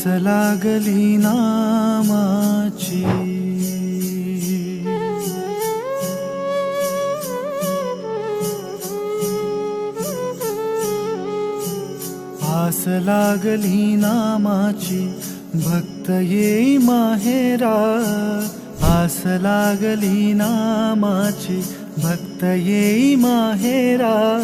आस लागली नामाची. आस लागली नामाची भक्त ये माहेरा. आस लागली नामाची भक्त येई माहेरा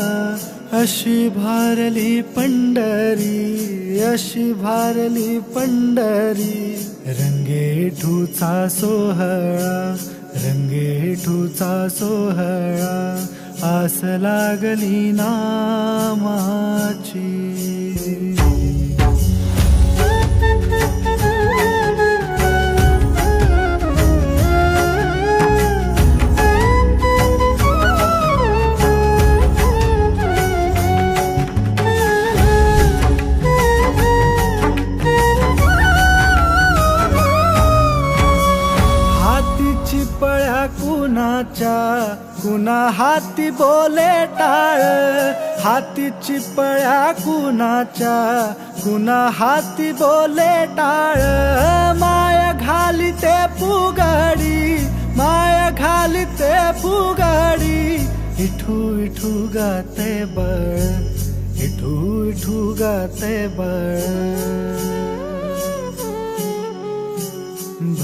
अशी भारली पंढरी अशी भारली पंढरी. रंगेठूचा सोहळा रंगेठूचा सोहळा आस लागली नामाची. हातीची पळ्या कुणाच्या? कुणा हाती बोले टाळ? हाती पळ्या कुणाच्या? कुणा हाती बोले टाळ? माया घाली ते पुगाडी माया घाली ते पुगाडी इठू इठू गाते बळ इठू इठू गाते बळ.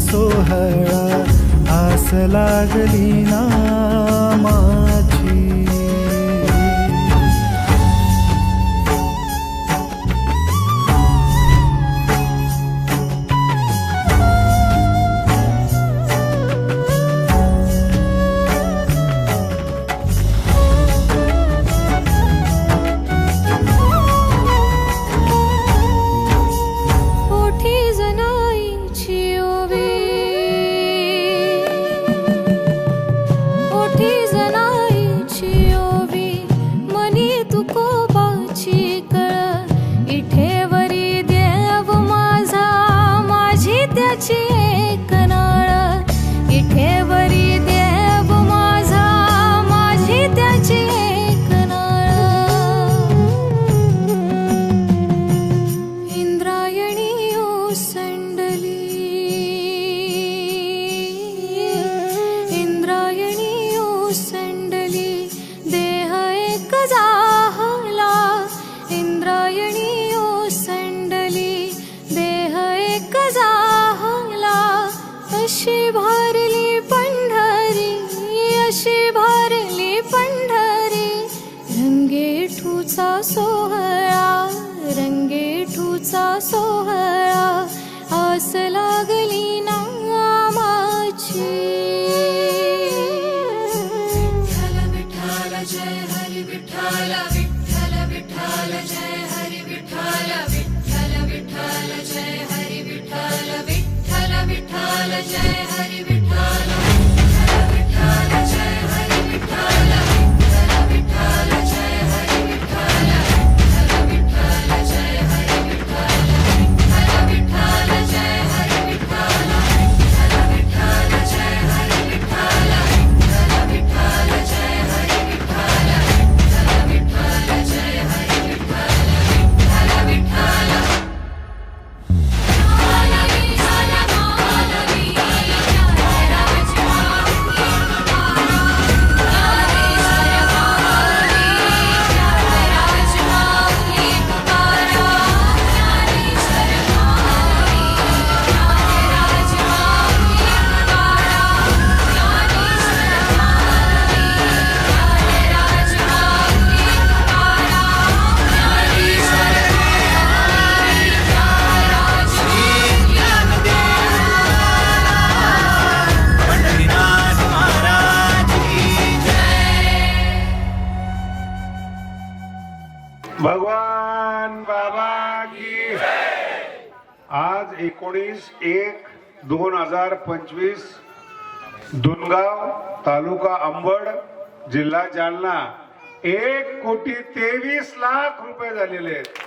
सोहळा आस लागली ना. so high. भगवान बाबा की आज एकोणीस एक दोन हजार पंचवीस दुनगाव तालुका अंबड जिल्हा जालना. एक कोटी तेवीस लाख रुपये झालेले आहेत.